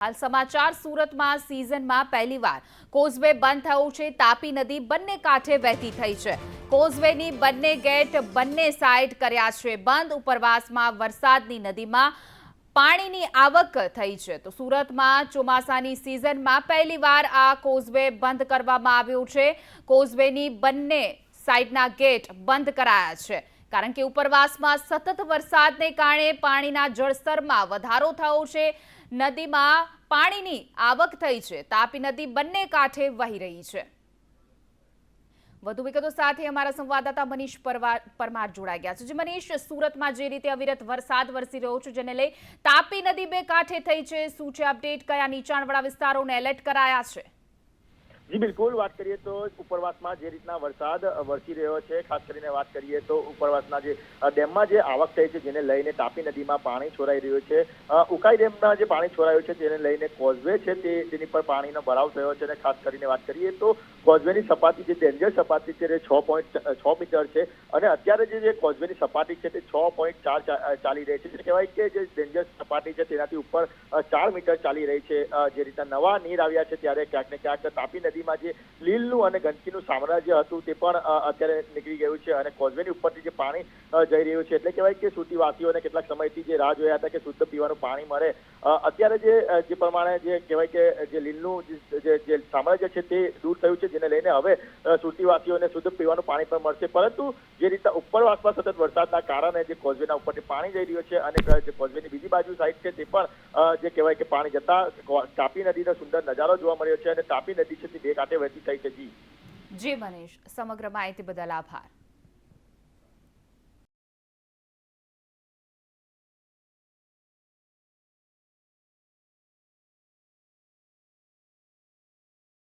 હાલ સમાચાર સુરતમાં સિઝનમાં પહેલીવાર. કોઝવે બંધ થયું છે, તાપી નદી બંને કાંઠે વહેતી થઈ છે. કોઝવેની બંને ગેટ, બંને સાઈડ કર્યા છે. બંધ ઉપરવાસમાં વરસાદની નદીમાં પાણીની આવક થઈ છે. તો સુરતમાં ચોમાસાની સિઝનમાં પહેલીવાર આ કોઝવે બંધ કરવામાં આવ્યું છે. કોઝવેની બંને સાઈડના ગેટ બંધ કરાયા છે. કારણ કે ઉપરવાસમાં સતત વરસાદને કારણે પાણીના જળસ્તરમાં વધારો થયો છે. નદીમાં પાણીની આવક થઈ છે. તાપી નદી બંને કાંઠે વહી રહી છે. વધુ વિગતો સાથે અમારા સંવાદદાતા મનીષ પરમાર જોડાઈ ગયા છે. જે મનીષ, સુરતમાં જે રીતે અવિરત વરસાદ વરસી રહ્યો છે, જેને લઈ તાપી નદી બે કાંઠે થઈ છે. શું છે અપડેટ? કયા નીચાણવાળા વિસ્તારોને એલર્ટ કરાયા છે? જી, બિલકુલ. વાત કરીએ તો ઉપરવાસમાં જે રીતના વરસાદ વરસી રહ્યો છે, ખાસ કરીને વાત કરીએ તો ઉપરવાસના જે ડેમમાં જે આવક થઈ છે, જેને લઈને તાપી નદીમાં પાણી છોડાઈ રહ્યું છે. ઉકાઈ ડેમના જે પાણી છોડાયું છે તેને લઈને કોઝવે છે, તે તેની પર પાણીનો ભરાવ થયો છે અને ખાસ કરીને વાત કરીએ તો કોઝવેની સપાટી જે ડેન્જર સપાટી છે, તે છ પોઈન્ટ છ મીટર છે. અને અત્યારે જે જે કોઝવેની સપાટી છે, તે છ પોઈન્ટ ચાર ચાલી રહી છે. કહેવાય કે જે ડેન્જર સપાટી છે, તેનાથી ઉપર ચાર મીટર ચાલી રહી છે. જે રીતના નવા નીર આવ્યા છે, ત્યારે ક્યાંક ને ક્યાંક તાપી નદીમાં જે લીલનું અને ગંદકીનું સામ્રાજ્ય હતું તે પણ અત્યારે નીકળી ગયું છે અને કોઝવેની ઉપરથી જે પાણી જઈ રહ્યું છે. એટલે કહેવાય કે સુતીવાસીઓને કેટલાક સમયથી જે રાહ જોયા હતા કે શુદ્ધ પીવાનું પાણી મળે. અત્યારે જે જે પ્રમાણે જે કહેવાય કે જે લીલનું જે- સામ્રાજ્ય છે તે દૂર થયું છે, જેને લઈને હવે સુતીવાસીઓને શુદ્ધ પીવાનું પાણી પણ મળશે. પરંતુ જે રીતે ઉપરવાસમાં સતત વરસાદના કારણે જે કોઝવેના ઉપરથી પાણી જઈ રહ્યું છે અને જે કોઝવેની બીજી બાજુ સાઈડ છે તે પણ જે કહેવાય કે પાણી જતા તાપી નદીનો સુંદર નજારો જોવા મળ્યો છે અને તાપી નદી છે તે બે કાતે વહેતી થઈ છે. જી. જી મનીષ સમગ્ર માહિતી બદલ આભાર.